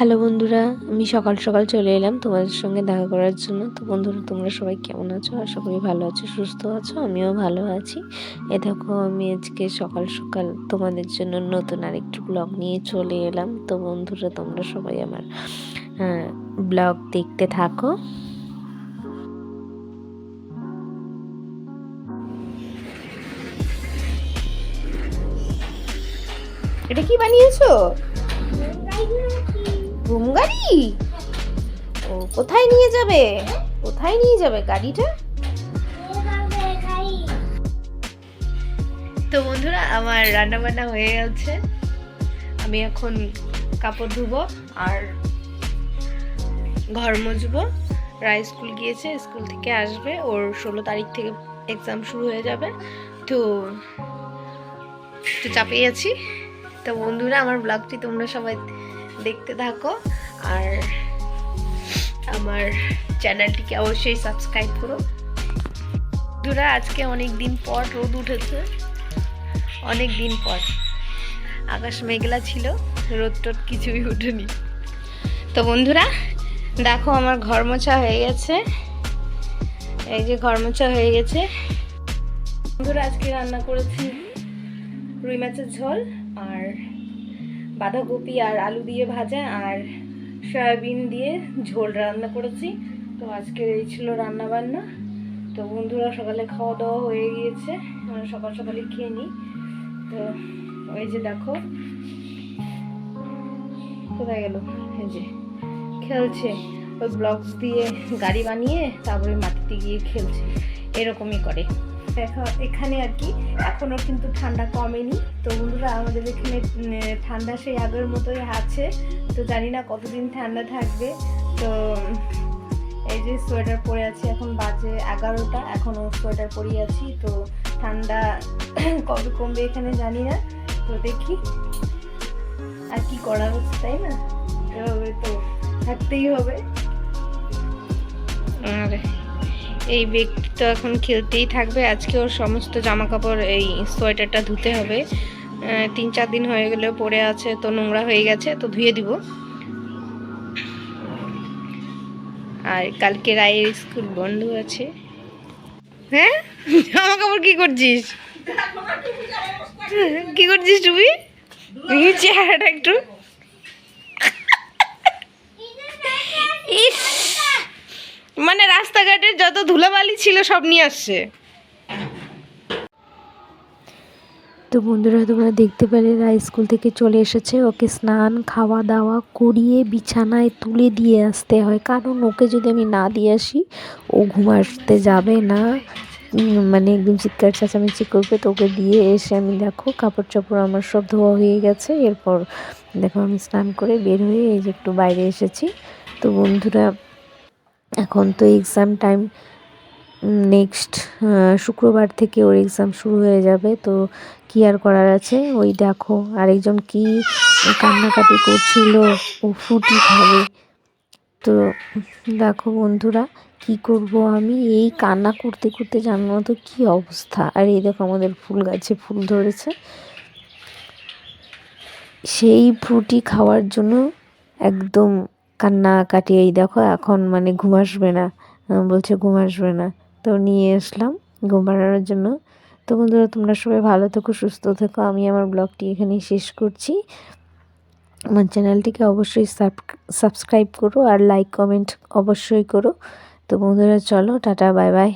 Hello বন্ধুরা, আমি সকাল সকাল চলে এলাম তোমাদের সঙ্গে দেখা করার জন্য। তো বন্ধুরা, তোমরা সবাই কেমন আছো? আশা করি ভালো আছো, সুস্থ আছো, আমিও ভালো আছি। এ দেখো, আমি আজকে সকাল সকাল তোমাদের জন্য নতুন আরেকটু ব্লগ নিয়ে চলে এলাম। তো বন্ধুরা, তোমরা সবাই আমার ব্লগ দেখতে থাকো। এটা কি বানিয়েছো? ঘুম গাড়ি? ও কোথায় নিয়ে যাবে? কোথায় নিয়ে যাবে গাড়িটা? তো বন্ধুরা, আমার রান্না বান্না হয়ে গেছে। আমি এখন কাপড় ধুবো আর ঘর মুছবো। রায় স্কুল গিয়েছে, স্কুল থেকে আসবে। ওর ষোলো তারিখ থেকে এক্সাম শুরু হয়ে যাবে। তো একটু চাপেই আছি। তো বন্ধুরা, আমার ব্লগটি তোমরা সবাই দেখতে থাকো। আর আমার চ্যানেলটিকে অবশ্যই সাবস্ক্রাইব করো। বন্ধুরা, আজকে অনেক দিন পর রোদ উঠেছে। অনেক দিন পর। আকাশ মেঘলা ছিল, রোদ টোদ কিছুই উঠেনি তো বন্ধুরা, দেখো আমার ঘর মোছা হয়ে গেছে। এই যে ঘর মোছা হয়ে গেছে। বন্ধুরা, আজকে রান্না করেছি রুই মাছের ঝোল আর বাঁধাকপি আর আলু দিয়ে ভাজা আর সয়াবিন দিয়ে ঝোল রান্না করেছি। তো আজকে এই ছিল রান্না বান্না তো বন্ধুরা, সকালে খাওয়া দাওয়া হয়ে গিয়েছে। আমরা সকাল সকালে খেয়ে নিই। তো ওই যে দেখো, কোথায় গেল? এই যে খেলছে। ওই ব্লকস দিয়ে গাড়ি বানিয়ে তারপরে মাটিতে গিয়ে খেলছে। এরকমই করে। দেখো, এখানে আর কি, এখনও কিন্তু ঠান্ডা কমেনি। আমাদের এখানে ঠান্ডা সেই আগের মতোই আছে। তো জানি না কতদিন ঠান্ডা থাকবে। তো, এই যে সোয়েটার পরে আছি, এখন বাজে এগারোটা। এখনও সোয়েটার পরে আছি। তো ঠান্ডা কবে কমবে এখানে জানি না। তো দেখি। আর কি করা হচ্ছে, তাই না? এভাবে তো থাকতেই হবে। আর এই ব্যক্তি তো এখন খেলতেই থাকবে। আজকে ওর সমস্ত জামা কাপড় এই সোয়েটারটা ধুতে হবে। তিন চার দিন হয়ে গেলে পড়ে আছে, তো নোংরা হয়ে গেছে, তো ধুয়ে দিব। আর কালকে রায়ের স্কুল বন্ধ আছে। হ্যাঁ? জামা কাপড় কি করছিস? কি করছিস তুমি চেহারাটা একটু। মানে রাস্তাঘাটের যত ধুলাবালি ছিল সব নিয়ে আসছে। তো বন্ধুরা, তোমরা দেখতে পেলে রায় স্কুল থেকে চলে এসেছে। ওকে স্নান খাওয়া দাওয়া করিয়ে বিছানায় তুলে দিয়ে আসতে হয়। কারণ ওকে যদি আমি না দিয়ে আসি, ও ঘুমাতে যাবে না। মানে একদম চিৎকার চেঁচামেচি করবে। তো ওকে দিয়ে এসে আমি দেখো কাপড় চাপড় আমার সব ধোয়া হয়ে গেছে। এরপর দেখো আমি স্নান করে বের হয়ে এই যে একটু বাইরে এসেছি। তো বন্ধুরা, এখন তো এক্সাম টাইম নেক্সট শুক্রবার থেকে ওর এক্সাম শুরু হয়ে যাবে, তো কি আর করার আছে? ওই দেখো, আরেকজন কি কান্নাকাটি করছিল? ও ফ্রুটি খাবে। তো দেখো বন্ধুরা, কি করব আমি? এই কান্না করতে করতে জানো তো কি অবস্থা। আর এই দেখো আমাদের ফুল গাছে ফুল ধরেছে। সেই ফ্রুটি খাওয়ার জন্য একদম কান্নাকাটি। এই দেখো, এখন মানে ঘুম আসবে না। বলছে ঘুম আসবে না। তো নিয়ে আসলাম ঘুম পাড়ানোর জন্য। তো বন্ধুরা, তোমরা সবাই ভালো থেকো, সুস্থ থেকো। আমি আমার ব্লগটি এখানেই শেষ করছি। আমার চ্যানেলটিকে অবশ্যই সাবস্ক্রাইব করো আর লাইক, কমেন্ট অবশ্যই করো। তো বন্ধুরা, চলো, টাটা, বাই বাই।